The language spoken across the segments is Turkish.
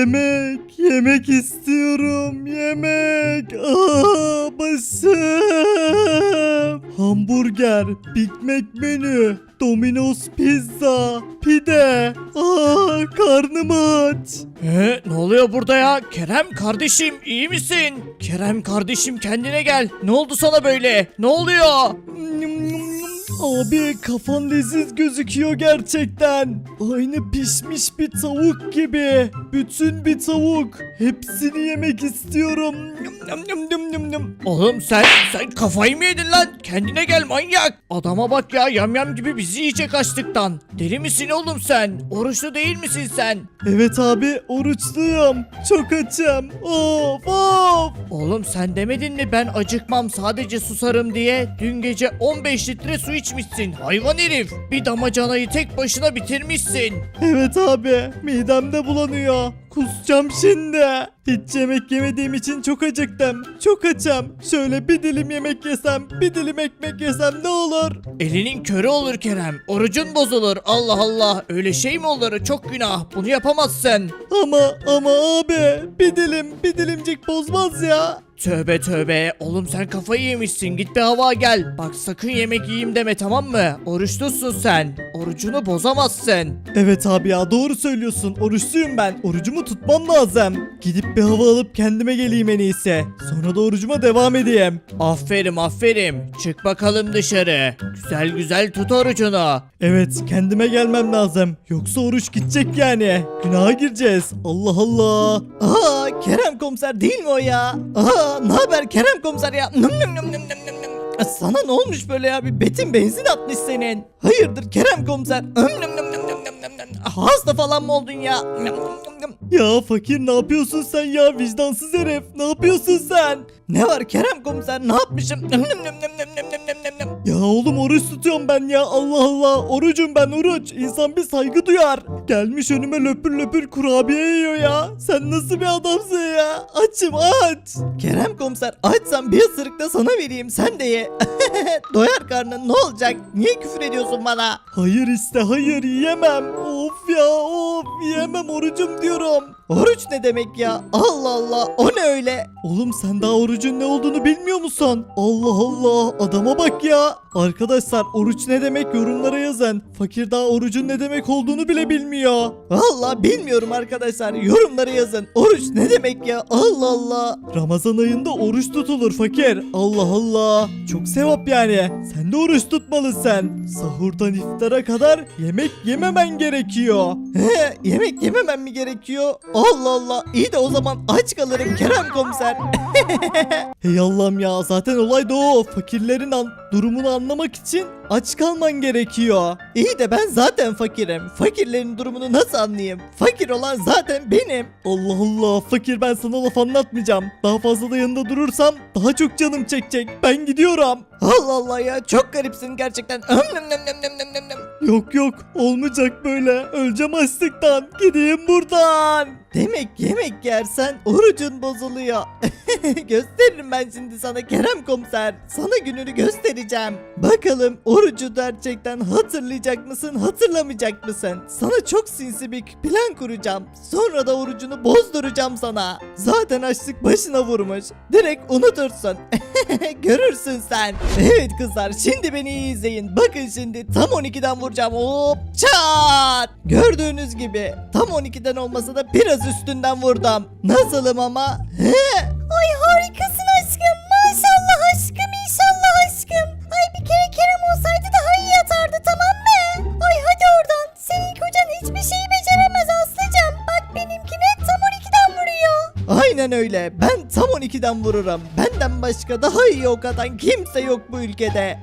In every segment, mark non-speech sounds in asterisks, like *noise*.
Yemek, yemek istiyorum. Yemek. Aa, başım. Hamburger, Big Mac menü, Domino's pizza, pide. Aa, karnım aç. He, ne oluyor burada ya? Kerem kardeşim iyi misin? Kerem kardeşim kendine gel. Ne oldu sana böyle? Ne oluyor? Abi kafan leziz gözüküyor gerçekten. Aynı pişmiş bir tavuk gibi. Bütün bir tavuk. Hepsini yemek istiyorum. Yum, yum, yum, yum, yum. Oğlum sen sen kafayı mı yedin lan? Kendine gel manyak. Adama bak ya yamyam gibi bizi yiyecek açlıktan. Deli misin oğlum sen? Oruçlu değil misin sen? Evet abi oruçluyum. Çok açım. Of of. Oğlum sen demedin mi ben acıkmam sadece susarım diye? Dün gece 15 litre su içmişsin hayvan herif. Bir damacanayı tek başına bitirmişsin. Evet abi midemde bulanıyor. Kusacağım şimdi. Hiç yemek yemediğim için çok acıktım. Çok açım. Şöyle bir dilim yemek yesem, bir dilim ekmek yesem ne olur? Elinin körü olur Kerem. Orucun bozulur. Allah Allah. Öyle şey mi olur? Çok günah. Bunu yapamazsın. Ama ama abi bir dilim bir dilimcik bozmaz ya. Tövbe tövbe. Oğlum sen kafayı yemişsin. Git bir hava gel. Bak sakın yemek yiyeyim deme tamam mı? Oruçlusun sen. Orucunu bozamazsın. Evet abi ya doğru söylüyorsun. Oruçluyum ben. Orucumu tutmam lazım. Gidip bir hava alıp kendime geleyim en iyisi. Sonra da orucuma devam edeyim. Aferin aferin. Çık bakalım dışarı. Güzel güzel tut orucunu. Evet kendime gelmem lazım. Yoksa oruç gidecek yani. Günaha gireceğiz. Allah Allah. Aa Kerem komiser değil mi o ya? Aa ne haber Kerem komiser ya? Nım nım nım nım nım nım. Sana ne olmuş böyle ya? Bir betin benzin atmış senin. Hayırdır Kerem komiser? Nım nım nım nım nım nım nım. Hasta falan mı oldun ya? Nım nım nım nım. Ya fakir ne yapıyorsun sen ya? Vicdansız herif. Ne yapıyorsun sen? Ne var Kerem komiser? Ne yapmışım? Nım nım nım nım nım nım. Ya oğlum oruç tutuyorum ben ya. Allah Allah. Orucum ben oruç. İnsan bir saygı duyar. Gelmiş önüme löpür löpür kurabiye yiyor ya. Sen nasıl bir adamsın ya? Açım aç. Kerem komiser açsam bir ısırık da sana vereyim. Sen de ye. *laughs* Doyar karnın ne olacak? Niye küfür ediyorsun bana? Hayır işte hayır yiyemem. Of ya of yiyemem orucum diyorum. Oruç ne demek ya? Allah Allah o ne öyle? Oğlum sen daha orucun ne olduğunu bilmiyor musun? Allah Allah adama bak ya. Arkadaşlar oruç ne demek yorumlara yazın. Fakir daha orucun ne demek olduğunu bile bilmiyor. Allah bilmiyorum arkadaşlar yorumlara yazın. Oruç ne demek ya? Allah Allah. Ramazan ayında oruç tutulur fakir. Allah Allah. Çok sevap yani. Sen de oruç tutmalısın. Sahurdan iftara kadar yemek yememen gerekiyor. He, yemek yememem mi gerekiyor? Allah Allah. İyi de o zaman aç kalırım Kerem komiser. *laughs* Hey Allah'ım ya zaten olay da o. Fakirlerin an- durumunu anlamak için aç kalman gerekiyor. İyi de ben zaten fakirim. Fakirlerin durumunu nasıl anlayayım? Fakir olan zaten benim. Allah Allah fakir ben sana laf anlatmayacağım. Daha fazla da yanında durursam daha çok canım çekecek. Ben gidiyorum. Allah Allah ya çok garipsin gerçekten. Yok yok olmayacak böyle. Öleceğim açlıktan. Gideyim buradan. Demek yemek yersen orucun bozuluyor. *laughs* Gösteririm ben şimdi sana Kerem komiser. Sana gününü göstereceğim. Bakalım orucu gerçekten hatırlayacak mısın hatırlamayacak mısın? Sana çok sinsi bir plan kuracağım. Sonra da orucunu bozduracağım sana. Zaten açlık başına vurmuş. Direkt unutursun. *laughs* Görürsün sen. Evet kızlar şimdi beni iyi izleyin. Bakın şimdi tam 12'den vuracağım. Hop çat. Gördüğünüz gibi tam 12'den olmasa da biraz üstünden vurdum. Nasılım ama? Ay harikasın aşkım. Maşallah aşkım inşallah aşkım. Ay bir kere Kerem olsaydı daha iyi yatardı tamam mı? Ay hadi oradan. Senin kocan hiçbir şeyi beceremez Aynen öyle. Ben tam 12'den vururum. Benden başka daha iyi ok atan kimse yok bu ülkede.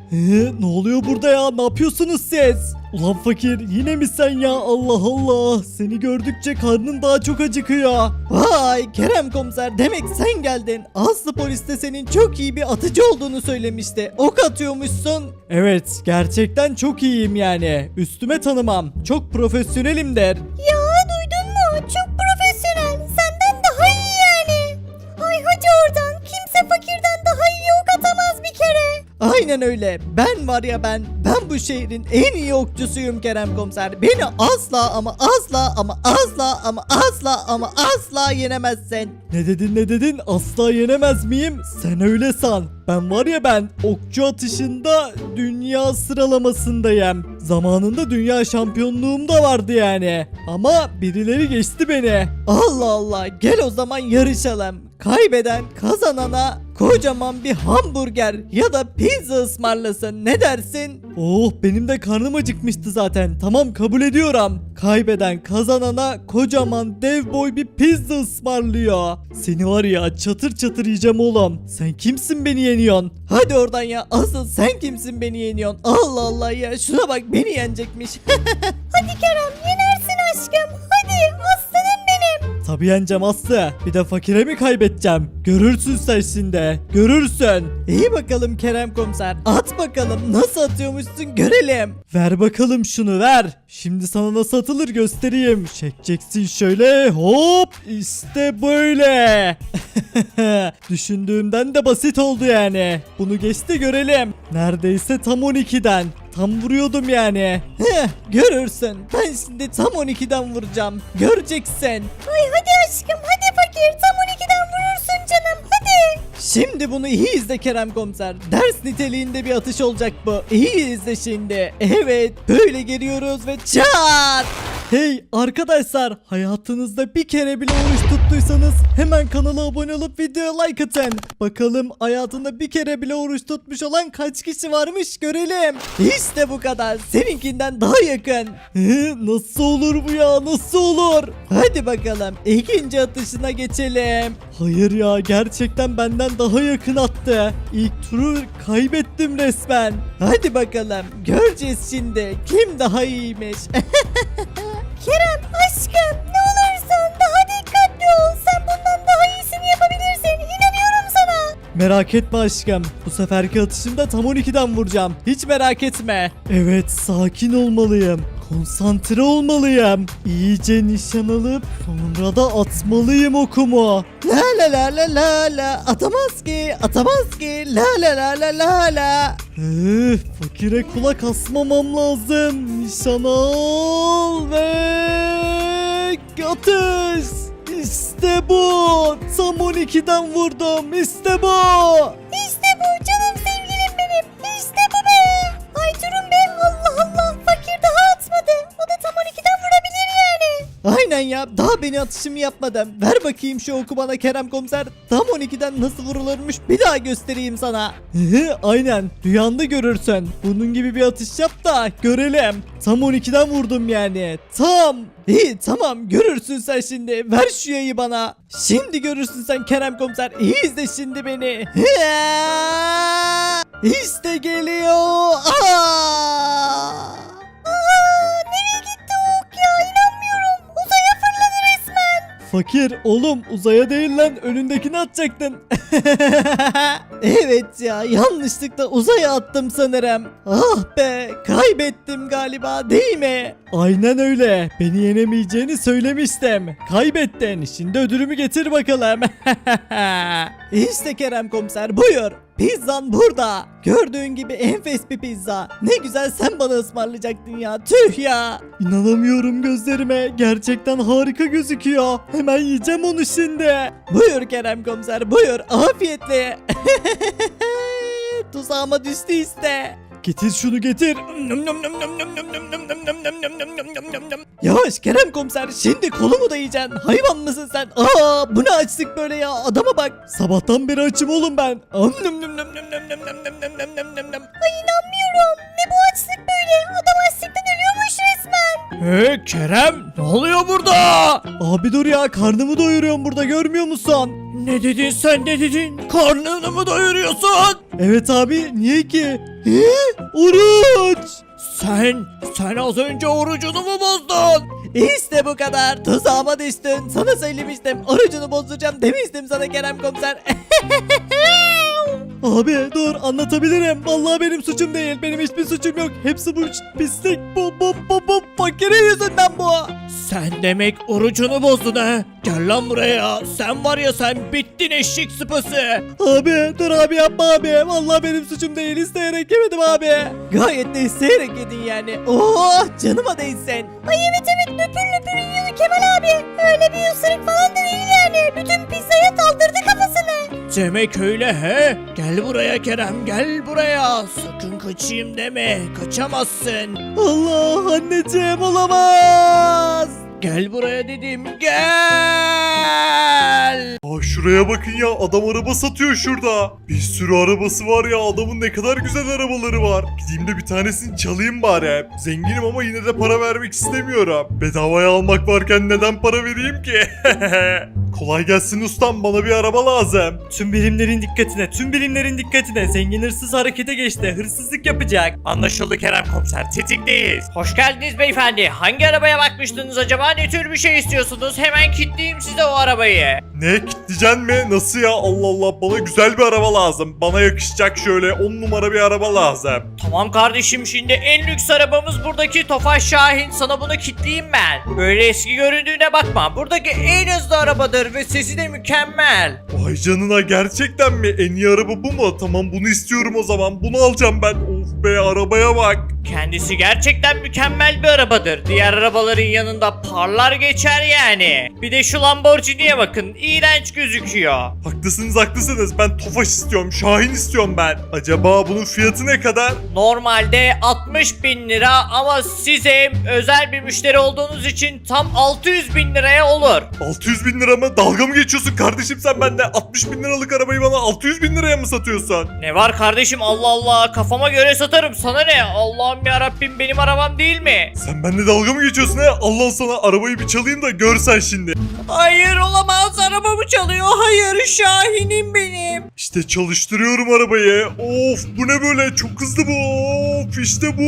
ne oluyor burada ya? Ne yapıyorsunuz siz? Ulan fakir yine mi sen ya? Allah Allah. Seni gördükçe karnın daha çok acıkıyor. Vay Kerem komiser demek sen geldin. Aslı polis de senin çok iyi bir atıcı olduğunu söylemişti. Ok atıyormuşsun. Evet gerçekten çok iyiyim yani. Üstüme tanımam. Çok profesyonelimdir. Ya Aynen öyle. Ben var ya ben. Ben bu şehrin en iyi okçusuyum Kerem Komiser. Beni asla ama asla ama asla ama asla ama asla yenemezsin. Ne dedin ne dedin? Asla yenemez miyim? Sen öyle san. Ben var ya ben okçu atışında dünya sıralamasındayım. Zamanında dünya şampiyonluğum da vardı yani. Ama birileri geçti beni. Allah Allah gel o zaman yarışalım. Kaybeden kazanana kocaman bir hamburger ya da pizza ısmarlasın ne dersin? Oh benim de karnım acıkmıştı zaten tamam kabul ediyorum. Kaybeden kazanana kocaman dev boy bir pizza ısmarlıyor. Seni var ya çatır çatır yiyeceğim oğlum. Sen kimsin beni yeniyorsun? Hadi oradan ya asıl sen kimsin beni yeniyorsun? Allah Allah ya şuna bak beni yenecekmiş. *laughs* Hadi Kerem yenersin aşkım. Hadi Tabii yeneceğim Aslı. Bir de fakire mi kaybedeceğim? Görürsün sen şimdi. Görürsün. İyi bakalım Kerem komiser. At bakalım nasıl atıyormuşsun görelim. Ver bakalım şunu ver. Şimdi sana nasıl atılır göstereyim. Çekeceksin şöyle hop işte böyle. *laughs* Düşündüğümden de basit oldu yani. Bunu geçti görelim. Neredeyse tam 12'den. Tam vuruyordum yani. Heh, görürsün. Ben şimdi tam 12'den vuracağım. Göreceksin. Ay hadi aşkım hadi fakir tam 12'den vurursun canım hadi. Şimdi bunu iyi izle Kerem Komiser. Ders niteliğinde bir atış olacak bu. İyi izle şimdi. Evet böyle geliyoruz ve çat. Hey arkadaşlar hayatınızda bir kere bile oruç tuttuysanız hemen kanala abone olup videoya like atın. Bakalım hayatında bir kere bile oruç tutmuş olan kaç kişi varmış görelim. İşte bu kadar. Seninkinden daha yakın. Nasıl olur bu ya nasıl olur? Hadi bakalım ikinci atışına geçelim. Hayır ya gerçekten benden daha yakın attı. İlk turu kaybettim resmen. Hadi bakalım göreceğiz şimdi kim daha iyiymiş. *laughs* Kerem aşkım ne olursun daha dikkatli ol. Sen bundan daha iyisini yapabilirsin. İnanıyorum sana. Merak etme aşkım. Bu seferki atışımda tam 12'den vuracağım. Hiç merak etme. Evet sakin olmalıyım. Konsantre olmalıyım. İyice nişan alıp sonra da atmalıyım okumu. La la la la la la atamaz ki atamaz ki la la la la la la. Üf, fakire kulak asmamam lazım. Nişan al ve atış. İşte bu. Tam 12'den vurdum. İşte bu. Aynen ya. Daha beni atışımı yapmadım. Ver bakayım şu oku bana Kerem komiser. Tam 12'den nasıl vurulurmuş bir daha göstereyim sana. Aynen. Rüyanda görürsün. Bunun gibi bir atış yap da görelim. Tam 12'den vurdum yani. Tam. İyi tamam görürsün sen şimdi. Ver şu yayı bana. Şimdi görürsün sen Kerem komiser. İyi izle şimdi beni. İşte geliyor. Aa, Fakir oğlum uzaya değil lan önündekini atacaktın. *laughs* evet ya yanlışlıkla uzaya attım sanırım. Ah be kaybettim galiba değil mi? Aynen öyle. Beni yenemeyeceğini söylemiştim. Kaybettin. Şimdi ödülümü getir bakalım. *laughs* işte Kerem komiser buyur. Pizzan burada. Gördüğün gibi enfes bir pizza. Ne güzel sen bana ısmarlayacaktın ya. Tüh ya. İnanamıyorum gözlerime. Gerçekten harika gözüküyor. Hemen yiyeceğim onu şimdi. Buyur Kerem komiser buyur. Afiyetle. *laughs* Tuzağıma düştü işte. Getir şunu getir. Yavaş Kerem komiser şimdi kolumu da yiyeceksin. Hayvan mısın sen? Aa bu ne açlık böyle ya adama bak. Sabahtan beri açım oğlum ben. Ay inanmıyorum. Ne bu açlık böyle? Adam açlıktan ölüyormuş resmen. He Kerem ne oluyor burada? Abi dur ya karnımı doyuruyorum burada görmüyor musun? Ne dedin sen ne dedin? Karnını mı doyuruyorsun? Evet abi niye ki? He? Oruç! Sen, sen az önce orucunu mu bozdun? İşte bu kadar. Tuzağıma düştün. Sana söylemiştim. Orucunu bozacağım demiştim sana Kerem komiser. *laughs* Abi dur anlatabilirim. Vallahi benim suçum değil. Benim hiçbir suçum yok. Hepsi bu pislik bu bu bu bu fakirin yüzünden bu. Sen demek orucunu bozdun ha? Gel lan buraya. Sen var ya sen bittin eşek sıpası. Abi dur abi yapma abi. Vallahi benim suçum değil. İsteyerek yemedim abi. Gayet de isteyerek yedin yani. Oh canıma değsin. Ay evet evet löpür löpür yiyor Kemal abi. Öyle bir ısırık falan da değil yani. Bütün pizzaya saldırdı kafasını. Demek öyle he? Gel buraya Kerem gel buraya. Sakın kaçayım deme. Kaçamazsın. Allah anneciğim olamaz. Gel buraya dedim. Gel. Aa şuraya bakın ya adam araba satıyor şurada. Bir sürü arabası var ya adamın ne kadar güzel arabaları var. Gideyim de bir tanesini çalayım bari. Zenginim ama yine de para vermek istemiyorum. Bedavaya almak varken neden para vereyim ki? *laughs* Kolay gelsin ustam bana bir araba lazım. Tüm birimlerin dikkatine, tüm birimlerin dikkatine. Zengin hırsız harekete geçti. Hırsızlık yapacak. Anlaşıldı Kerem komiser tetikteyiz. Hoş geldiniz beyefendi. Hangi arabaya bakmıştınız acaba? Ne tür bir şey istiyorsunuz? Hemen kilitleyeyim size o arabayı. Ne kitleyeceksin mi? Nasıl ya? Allah Allah bana güzel bir araba lazım. Bana yakışacak şöyle 10 numara bir araba lazım. Tamam kardeşim şimdi en lüks arabamız buradaki Tofaş Şahin. Sana bunu kitleyeyim ben. Böyle eski göründüğüne bakma. Buradaki en hızlı arabadır ve sesi de mükemmel. Vay canına gerçekten mi? En iyi araba bu mu? Tamam bunu istiyorum o zaman. Bunu alacağım ben. Be arabaya bak. Kendisi gerçekten mükemmel bir arabadır. Diğer arabaların yanında parlar geçer yani. Bir de şu Lamborghini'ye bakın. İğrenç gözüküyor. Haklısınız haklısınız. Ben Tofaş istiyorum. Şahin istiyorum ben. Acaba bunun fiyatı ne kadar? Normalde 60 bin lira ama size özel bir müşteri olduğunuz için tam 600 bin liraya olur. 600 bin lira mı? Dalga mı geçiyorsun kardeşim sen bende? 60 bin liralık arabayı bana 600 bin liraya mı satıyorsun? Ne var kardeşim Allah Allah kafama göre satarım sana ne Allah'ım ya Rabbim benim arabam değil mi? Sen benimle dalga mı geçiyorsun he? Allah sana arabayı bir çalayım da görsen şimdi. Hayır olamaz arabamı çalıyor hayır Şahin'im benim. İşte çalıştırıyorum arabayı. Of bu ne böyle? Çok hızlı bu. Of işte bu.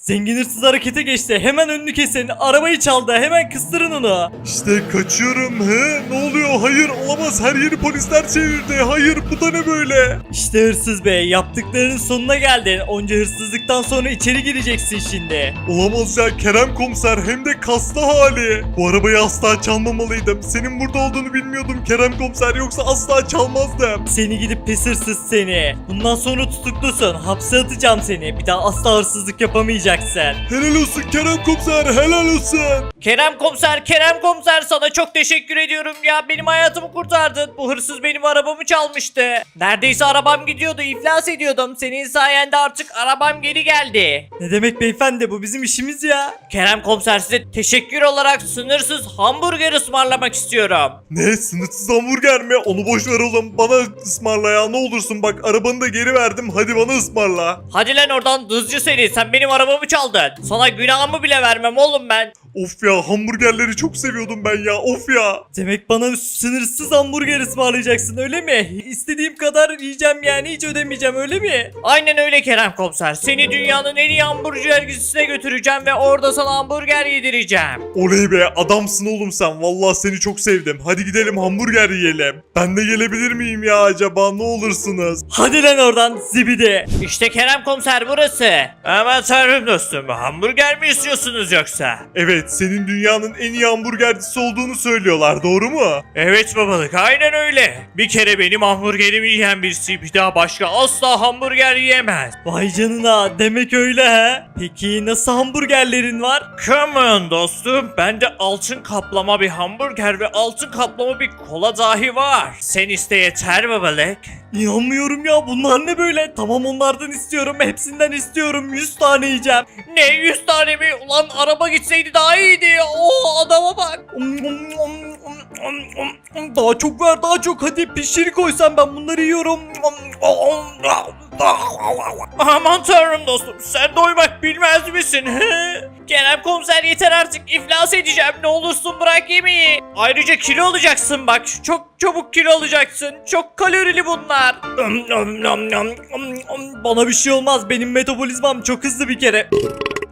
Zengin hırsız harekete geçti. Hemen önünü kesin. Arabayı çaldı. Hemen kıstırın onu. İşte kaçıyorum he? Ne oluyor? Hayır olamaz. Her yeri polisler çevirdi. Hayır bu da ne böyle? İşte hırsız bey. Yaptıklarının sonuna geldin. Onca hırsızlıktan sonra içeri gireceksin şimdi. Olamaz ya Kerem komiser hem de kaslı hali. Bu arabayı asla çalmamalıydım. Senin burada olduğunu bilmiyordum Kerem komiser yoksa asla çalmazdım. Seni gidip pis hırsız seni. Bundan sonra tutuklusun. Hapse atacağım seni. Bir daha asla hırsızlık yapamayacaksın. Helal olsun Kerem komiser helal olsun. Kerem komiser Kerem komiser sana çok teşekkür ediyorum ya benim hayatımı kurtardın. Bu hırsız benim arabamı çalmıştı. Neredeyse arabam gidiyordu iflas ediyordum. Senin sayende artık arabam geri geldi. Ne demek beyefendi bu bizim işimiz ya. Kerem komiser size teşekkür olarak sınırsız hamburger ısmarlamak istiyorum. Ne sınırsız hamburger mi? Onu boş ver oğlum bana ısmarla ya ne olursun bak arabanı da geri verdim hadi bana ısmarla. Hadi lan oradan hızcı seni sen benim arabamı çaldın. Sana günahımı bile vermem oğlum ben. Of ya hamburgerleri çok seviyordum ben ya of ya. Demek bana sınırsız hamburger ısmarlayacaksın öyle mi? İstediğim kadar yiyeceğim yani hiç ödemeyeceğim öyle mi? Aynen öyle Kerem komiser. Seni dünyanın en iyi hamburgercisine götüreceğim ve orada sana hamburger yedireceğim. Oley be adamsın oğlum sen vallahi seni çok sevdim. Hadi gidelim hamburger yiyelim. Ben de gelebilir miyim ya acaba ne olursunuz? Hadi lan oradan zibidi. İşte Kerem komiser burası. Aman tanrım dostum hamburger mi istiyorsunuz yoksa? Evet senin dünyanın en iyi hamburgercisi olduğunu söylüyorlar doğru mu? Evet babalık aynen öyle. Bir kere benim hamburgerimi yiyen birisi bir daha başka asla hamburger yiyemez. Vay canına demek öyle he. Peki nasıl hamburgerlerin var? Come on dostum. Bende altın kaplama bir hamburger ve altın kaplama bir kola dahi var. Sen iste yeter babalık. İnanmıyorum ya bunlar ne böyle? Tamam onlardan istiyorum hepsinden istiyorum 100 tane yiyeceğim. Ne 100 tane mi? Ulan araba gitseydi daha iyiydi. Oo adama bak. Daha çok ver daha çok hadi pişiri koysan ben bunları yiyorum. Aman tanrım dostum sen doymak bilmez misin? he? Kerem komiser yeter artık iflas edeceğim ne olursun bırak yemeği. Ayrıca kilo olacaksın bak çok çabuk kilo olacaksın. Çok kalorili bunlar. Bana bir şey olmaz benim metabolizmam çok hızlı bir kere.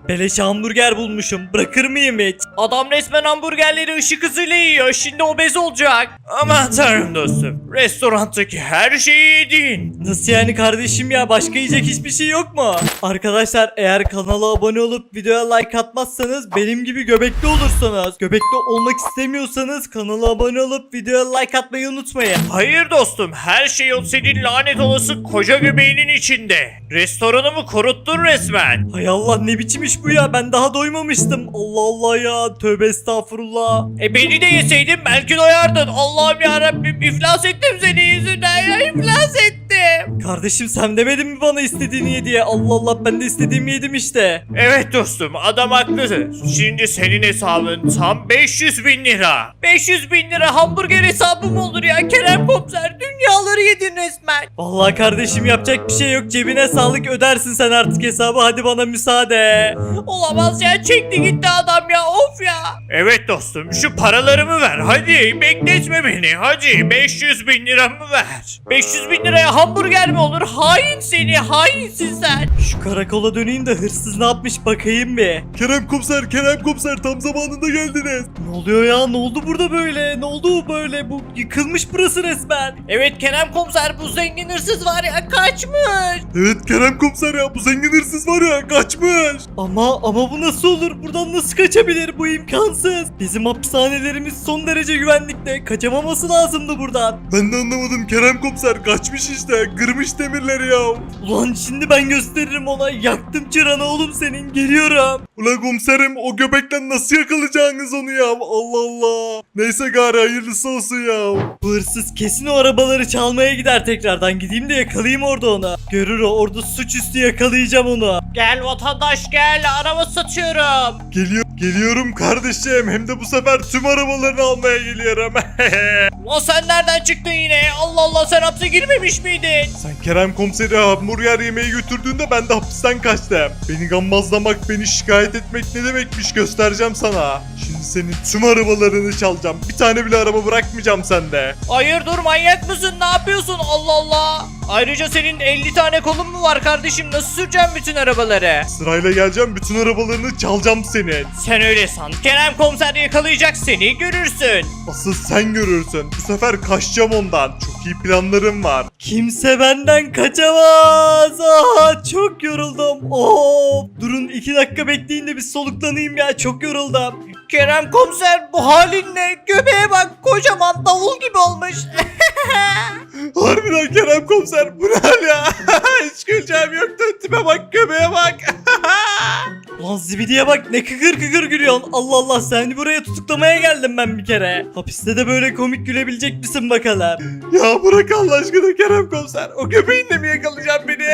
Beleş hamburger bulmuşum. Bırakır mıyım hiç? Adam resmen hamburgerleri ışık hızıyla yiyor. Şimdi obez olacak. Aman tanrım dostum. Restorandaki her şeyi yedin. Nasıl yani kardeşim ya? Başka yiyecek hiçbir şey yok mu? Arkadaşlar eğer kanala abone olup videoya like atmazsanız benim gibi göbekli olursunuz. Göbekli olmak istemiyorsanız kanala abone olup videoya like atmayı unutmayın. Hayır dostum. Her şey o senin lanet olası koca göbeğinin içinde. Restoranımı kuruttun resmen. Hay Allah ne biçim iş bu ya? Ben daha doymamıştım. Allah Allah ya. Tövbe estağfurullah. E beni de yeseydin belki doyardın. Allah'ım ya Rabbim iflas ettim senin yüzünden ya iflas ettim. Kardeşim sen demedin mi bana istediğini ye diye? Allah Allah ben de istediğimi yedim işte. Evet dostum adam haklı. Şimdi senin hesabın tam 500 bin lira. 500 bin lira hamburger hesabı mı olur ya Kerem Komiser? Dünyaları yedin resmen. Vallahi kardeşim yapacak bir şey yok. Cebine sağlık ödersin sen artık hesabı. Hadi bana müsaade. Olamaz ya çekti gitti adam ya of ya. Evet dostum şu paralarımı ver hadi bekletme beni hadi 500 bin liramı ver. 500 bin liraya hamburger mi olur? Hain seni hainsin sen. Şu karakola döneyim de hırsız ne yapmış bakayım bir. Kerem komiser Kerem komiser tam zamanında geldiniz. Ne oluyor ya? Ne oldu burada böyle? Ne oldu böyle? Bu yıkılmış burası resmen. Evet Kerem komiser bu zengin hırsız var ya kaçmış. Evet Kerem komiser ya bu zengin hırsız var ya kaçmış. Ama ama bu nasıl olur? Buradan nasıl kaçabilir? Bu imkansız. Bizim hapishanelerimiz son derece güvenlikte. Kaçamaması lazımdı buradan. Ben de anlamadım Kerem komiser kaçmış işte kırmış demirleri ya. Ulan şimdi ben gösteririm ona. Yaktım çıranı oğlum senin. Geliyorum. Ulan komiserim o göbekten nasıl yakalayacaksınız onu ya Allah Allah. Neyse gari hayırlısı olsun ya. Bu hırsız kesin o arabaları çalmaya gider tekrardan. Gideyim de yakalayayım orada onu. Görür o orada suçüstü yakalayacağım onu. Gel vatandaş gel araba satıyorum. Geliyor, geliyorum kardeşim hem de bu sefer tüm arabalarını almaya geliyorum. *laughs* Lan sen nereden çıktın yine? Allah Allah sen hapse girmemiş miydin? Sen Kerem komiseri hamburger yemeği götürdüğünde ben de hapisten kaçtım. Beni gammazlamak, beni şikayet etmek ne demekmiş göstereceğim sana. Şimdi senin tüm arabalarını çalacağım. Bir tane bile araba bırakmayacağım sende. Hayır dur manyak mısın? Ne yapıyorsun? Allah Allah. Ayrıca senin 50 tane kolun mu var kardeşim? Nasıl süreceğim bütün arabaları? Sırayla geleceğim bütün arabalarını çalacağım senin. Sen öyle san. Kerem komiser yakalayacak seni görürsün. Asıl sen görürsün. Bu sefer kaçacağım ondan. Çok iyi planlarım var. Kimse benden kaçamaz. Aha, çok yoruldum. Of. Durun iki dakika bekleyin de bir soluklanayım ya. Çok yoruldum. Kerem komiser bu halin ne? Göbeğe bak kocaman davul gibi olmuş. *laughs* Harbiden Kerem komiser bu ne hal ya? *laughs* Hiç güleceğim yoktu. Tipe bak göbeğe bak. *laughs* Lan zibidiye bak ne kıkır kıkır gülüyorsun. Allah Allah seni buraya tutuklamaya geldim ben bir kere. Hapiste de böyle komik gülebilecek misin bakalım. ya bırak Allah aşkına Kerem komiser. O göbeğinle mi yakalayacaksın beni?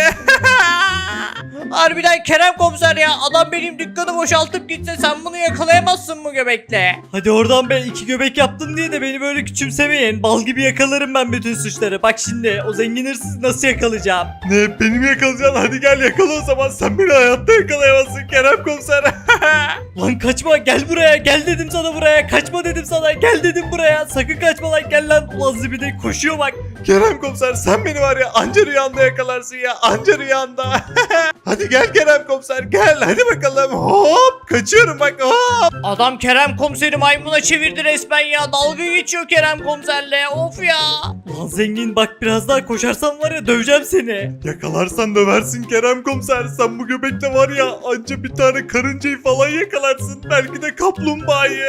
Harbiden Kerem komiser ya adam benim dükkanı boşaltıp gitse sen bunu yakalayamazsın bu göbekle. Hadi oradan ben iki göbek yaptım diye de beni böyle küçümsemeyin. Bal gibi yakalarım ben bütün suçları. Bak şimdi o zengin hırsız nasıl yakalayacağım. ne beni mi yakalayacaksın? Hadi gel yakala o zaman. Sen beni hayatta yakalayamazsın Kerem komiser. *laughs* Lan kaçma gel buraya gel dedim sana buraya kaçma dedim sana gel dedim buraya sakın kaçma lan gel lan ulan zibidi koşuyor bak Kerem komiser sen beni var ya anca rüyanda yakalarsın ya anca rüyanda. *laughs* hadi gel Kerem komiser gel hadi bakalım. Hop kaçıyorum bak hop. Adam Kerem komiseri maymuna çevirdi resmen ya dalga geçiyor Kerem komiserle of ya. Lan zengin bak biraz daha koşarsan var ya döveceğim seni Yakalarsan döversin Kerem komiser. Sen bu göbekte var ya anca bir tane karıncayı falan yakalarsın. Belki de kaplumbağayı.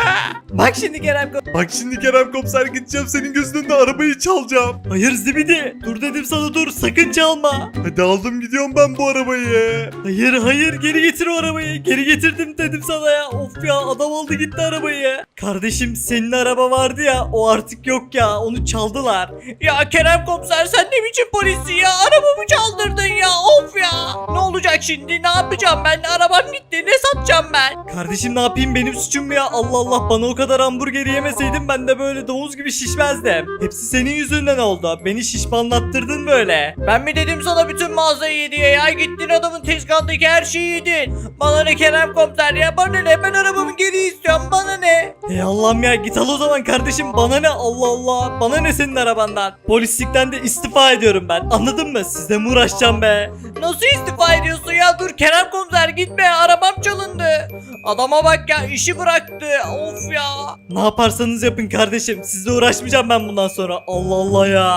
*laughs* Bak şimdi Kerem Ko- Bak şimdi Kerem komiser gideceğim senin gözünün de arabayı çalacağım. Hayır zibidi dur dedim sana dur sakın çalma. Hadi aldım gidiyorum ben bu arabayı. Hayır hayır geri getir o arabayı. Geri getirdim dedim sana ya. Of ya adam aldı gitti arabayı. Kardeşim senin araba vardı ya o artık yok ya onu çaldılar. Ya Kerem komiser sen ne biçim polissin ya? Arabamı çaldırdın ya of ya. Ne olacak şimdi? Ne yapacağım ben? Arabam gitti ne satacağım ben. Kardeşim ne yapayım? Benim suçum mu ya? Allah Allah bana o kadar hamburgeri yemeseydim ben de böyle domuz gibi şişmezdim. Hepsi senin yüzünden oldu. Beni şişmanlattırdın böyle. Ben mi dedim sana bütün mağazayı yedi ya gittin adamın tezgahındaki her şeyi yedin. Bana ne Kerem komiser ya bana ne ben arabamı geri istiyorum bana ne. Ey Allah'ım ya git al o zaman kardeşim bana ne Allah Allah bana ne senin arabandan. Polislikten de istifa ediyorum ben anladın mı? Sizle mi uğraşacağım be? Nasıl istifa ediyorsun ya dur Kerem komiser gitme arabam Adama bak ya işi bıraktı. Of ya. Ne yaparsanız yapın kardeşim. Sizle uğraşmayacağım ben bundan sonra. Allah Allah ya.